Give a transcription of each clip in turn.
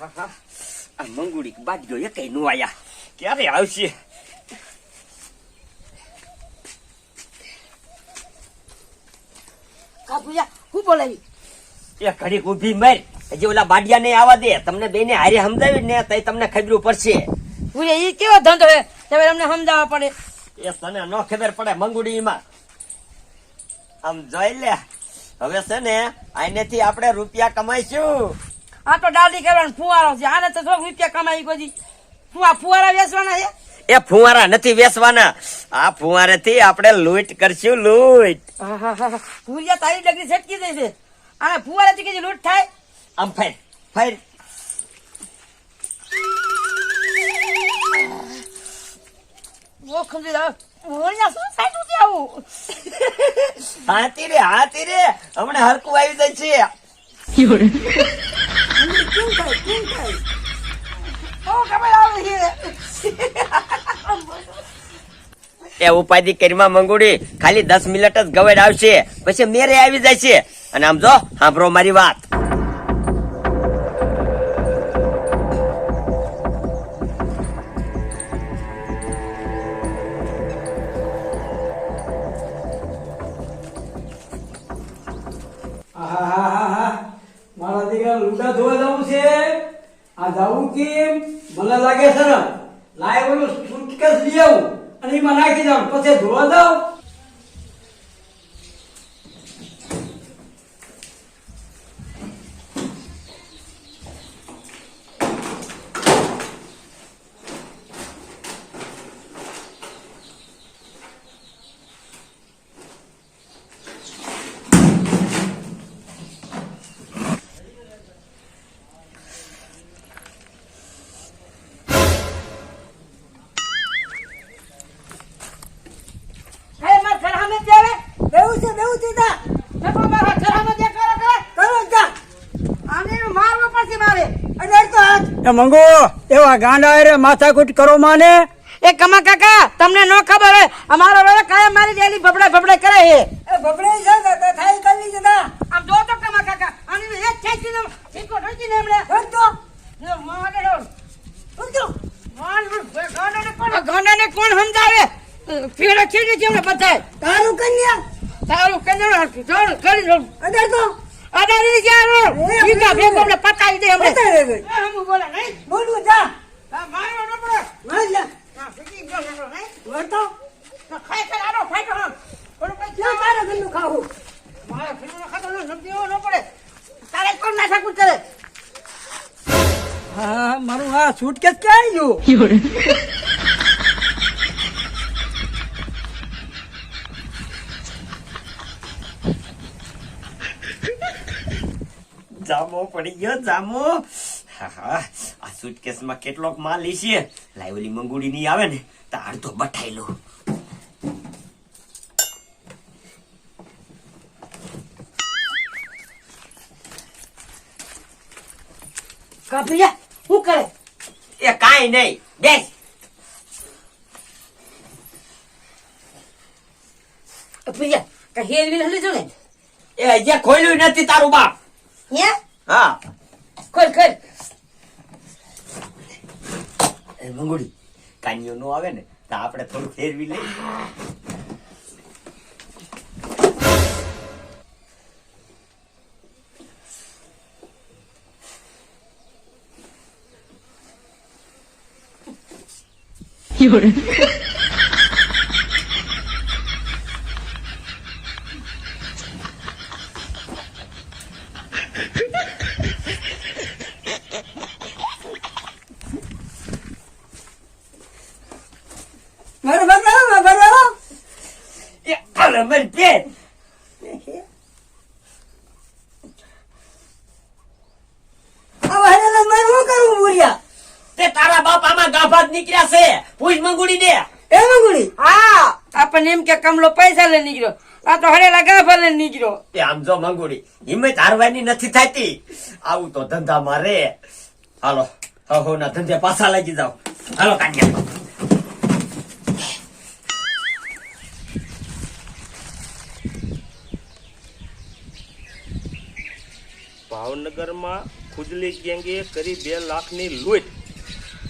આ મંગુડી બાજ્યો એ કઈ નું આયા ક્યારે આવશે કાપુયા હું બોલાવી એ ઘડીક ઊભી મર. હજી ઓલા બાડિયા ને આવવા દે. તમને બેને હારે સમજાવી ને તઈ તમને ખબરું પડશે. હું એ કેવો ધંધો હે તમે અમને સમજાવવા પડે. એ તને ન ખબર પડે મંગુડીમાં. આમ જોઈ લે. હવે છે ને આનેથી આપણે રૂપિયા કમાઈશું. આ તો દાદી કરવાનો ફુવારો છે. આને તો થોડુંક રૂપિયા કમાઈ ગઈ ફુવા ફુવારા વેચવાના છે? એ ફુવારા નથી વેચવાના. આ ફુવારેથી આપણે લૂંટ કરશું લૂંટ. ફુરિયા તારી ડગરી છટકી દે છે ફુવારા થી કીધી લૂંટ થાય? આમ ફેર ફેર. ઓ ખંજી દા શું આવું હાથી રે હાથી રે હમણાં હરકું આવી જાય છે. થાય કેમ થાય ઓ ખબર આવે છે એ ઉપાધિ કરીમાં મંગુડી, ખાલી દસ મિનિટ જ ગવેડ આવશે. પછી મેરે આવી છે અને આમ જો, સાંભળો મારી વાત. આ જવું કેમ મને લાગે છે ને, લાય ઓલું સુટકેસ લઈ આવું અને એમાં નાખી દઉં, પછી ધોવા દઉં હે માર ઘરામે જ આવે બેવું છે બેવું છે તા તમે મારા ઘરામે જે કરો કે કરો જા આને મારવો પડશે મારે અડર તો હાથ એ મંગો એવા ગાંડા રે માથાકૂટ કરો માને. એ કમા કાકા તમને ન ખબર હે અમારો રોવે કાયમ મારી દેલી બબડે બબડે કરે હે એ બબડે છે તો થાય કરી જતા આમ જો તો કમા કાકા આની એક ખેંચી નો ઠીકો ઠોકી ને એમણે. તો મારે રોલ તો ગાંડાને કોણ સમજાવે? પીળો છીડી જેમને બતાય તારું કન્યા. તારું કન્યા જોડ કરી દો અડર તો અડારી જારો ઠીકા ભેગો આપણે પતાવી દે હમણે હમ બોલે નહીં. બોલવું જા. મારો નપડો માર લે હા ફીકી ગયો નપડો નહીં. વળતો ખાઈ ખાઈ આરો ફાઈટો હમ. બોલો કઈ ના તારે ગંદુ ખાવું? મારે ખાતો ન ન પડે. તારે કોણ ના શકું કરે? હા મારું આ સુટકેસ ક્યાં ગયું જામો પડી ગયો જામો. હા હા. આ સુટકેસમાં કેટલોક માલ છે લાઈવલી મંગુડી ની આવે ને તો અડધો બઠાઈ લો. કાપીયા શું કરે? એ કાઈ નહીં બેસ. પ્રિયા કે હેર વિલ લીધું ને એ હજી ખોલ્યું નથી તારું બાપ. હે? હા. ખોલ ખોલ. એ મંગુડી કાનિયો નો આવે ને તો આપણે થોડું ફેરવી લઈએ. મારો બાબા મારો મારે શું તે તારા બાપ આમાં ગાભા જ નીકળ્યા છે. પૂછ મંગુડી દે એ મંગુડી? હા આપણને એમ કે કમલો પૈસા લઈ નીકળ્યો. આ તો હરેલા ગાભા લઈને નીકળ્યો. તે આમ જો મંગુડી હિંમત હારવાની નથી થતી. આવું તો ધંધામાં રે. હાલો હો ના ધંધે પાછા લાગી જાવ હાલો કાઢ્યા ભાવનગરમાં ખુજલી ગેંગે કરી બે લાખની લૂંટ.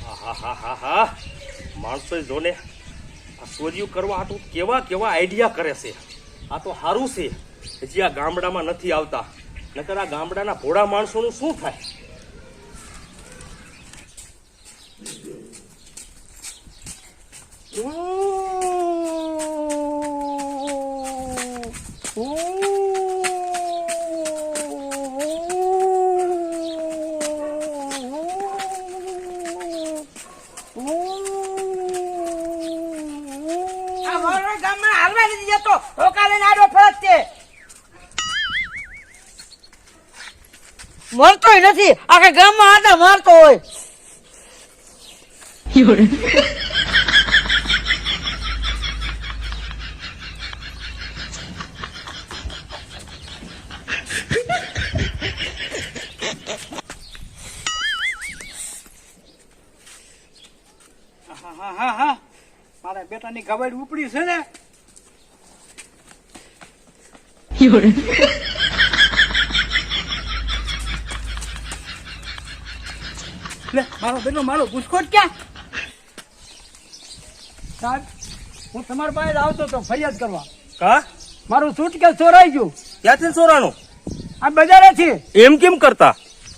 હા હા હા હા માણસો જોને, આ ચોર્યું કરવા હાટું કેવા કેવા આઈડિયા કરે છે. આ તો સારું છે. હજી આ ગામડામાં નથી આવતા. નકર આ ગામડાના ભોળા માણસોનું શું થાય? આ મારો ગામમાં હાલવા નથી જતો ધોકા લઈને આડો ફરજ છે મળતોય નથી. આખા ગામમાં આટા મારતો હોય. હા હા હા હા મારા બેટાની ગવાડ ઉપડી છે ને. લે મારો બેનો મારો ઘૂસખોટ ક્યાં? સાહેબ હું તમારા પાસે જ આવતો તો ફરિયાદ કરવા. કા? મારું સૂટકેસ ચોરાઈ ગયું? ક્યાંથી સોરાનું આ બજારેથી એમ કેમ કરતા?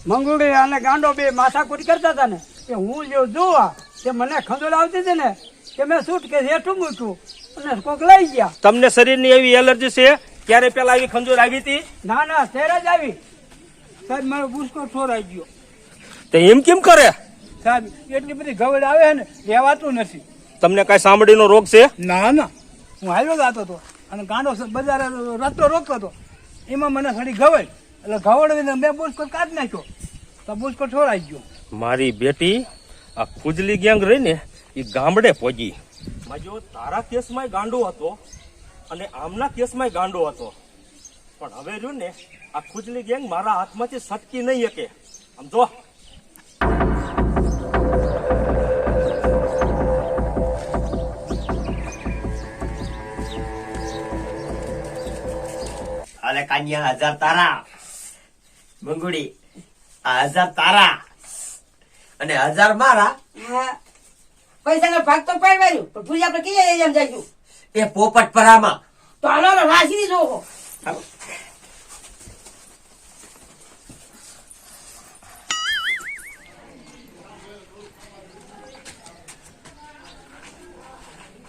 મંગુડી અને ગાંડો બે માથાકૂટ કરતા હતા ને. કે હું જો જોવા કે મને ખંજોળ આવતી હતી ને કે મેં સૂટકેસ હેઠું મૂક્યું અને કોક લઈ ગયા. તમને શરીરની એવી એલર્જી છે? ક્યારે પેલા આવી ખંજોળ આવી હતી? ના ના ત્યારે જ આવી. સાહેબ મારો ગુસ્કો છોરાઈ ગયો. તે એમ કેમ કરે? સાહેબ એટલી બધી ગવડ આવે ને રહેવાતું નથી. તમને કઈ સાંભળીનો રોગ છે? ના ના. હું હાલ્યો જતો હતો અને ગાંડો બજાર બજારે રસ્તો રોકતો હતો. એમાં મને થોડી ગવડ. એટલે ગવડ મેં બુસ્કો કાઢ નાખ્યો. તો બુસ્કો છોડાઈ ગયો. મારી બેટી આ ખુજલી ગેંગ રહી ને એ ગામડે પહોંચી જો તારા કેસમાં ગાંડો હતો અને આમના કેસમાં ગાંડો હતો. પણ હવે જો ને આ ખુજલી ગેંગ મારા હાથમાંથી સટકી નહીં શકે. આમ જો. અરે કાન્યા હજાર તારા. મંગુડી આ હજાર તારા. અને હજાર મારા. પૈસા ભાગ તો પાડવાનું પણ પૂરી આપણે કઈ એમ જઈશું એ પોપટ પરામાં. તો હાલો રાશી જોવો.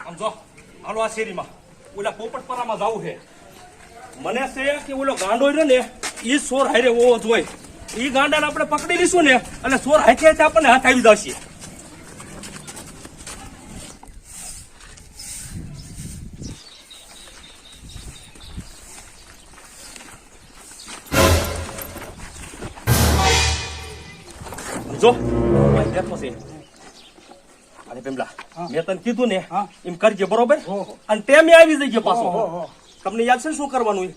આમ જો હાલો આ શેરીમાં. ઓલા પોપટપરામાં જવું છે. મને છે કે ઓલો ગાંડો રહ્યો ને એ સોર હારે હોવો જોઈએ. એ ગાંડાને આપણે પકડી લઈશું ને એટલે સોર હાથે હાથે આપણને હાથ આવી જશે. જો અરે પેમલા મેં તને કીધું ને એમ કરજે બરોબર. અને તેમ આવી જઈએ પાછો. તમને યાદ છે શું કરવાનું એમ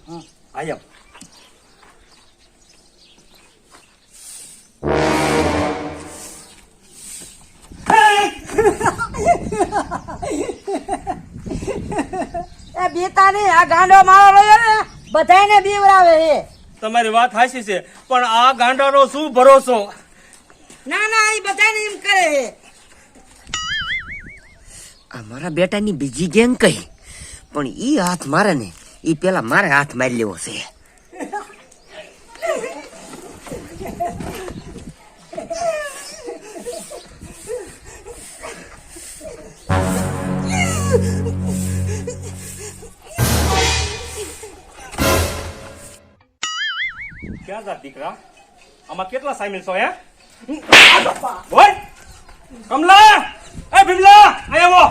એ બીતા નહીં આ ગાંડો મારો રહ્યો ને બધાને બીવરાવે છે. તમારી વાત હાચી છે પણ આ ગાંડાનો શું ભરોસો? ના ના એ બધાને એમ કરે છે. અમારા બેટાની બીજી ગેંગ કઈ? પણ ઈ હાથ મારે ને ઈ પેલા મારે હાથ મારી લેવો છે. ક્યાં જા દીકરા? આમાં કેટલા સામેલ છો હે? બોલ કમલા! એ ભીમલા આવો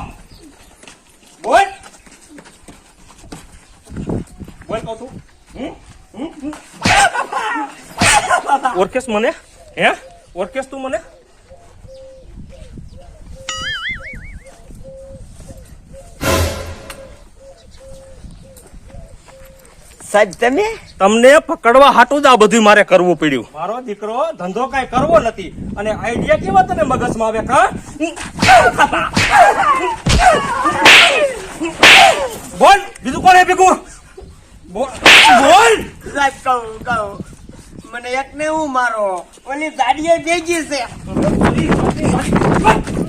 બોલ કહું છું? ઓળખેસ મને હે? ઓર્કેસ તું મને? સાહેબ તમે? તમને પકડવા હાટું જ આ બધું મારે કરવું પડ્યું. મારો દીકરો ધંધો કાંઈ કરવો નથી અને આઈડિયા કેવા તને મગજમાં આવે કા બોલ બીજું કોણ હે ભેગું બોલ. બોલ. સાહેબ કહું કહું. મને એકને હું મારો? ઓલી ગાડીએ ભેગી છે.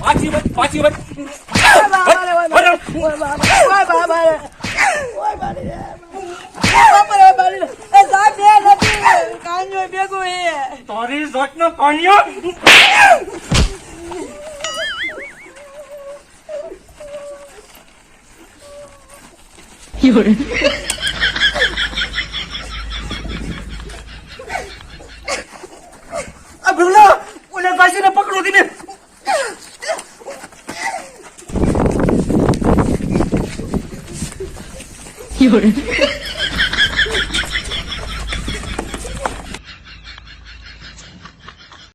પાછી વચ, પાછી વચ. ઓય બાબા રે, ઓય બાબા. 有人，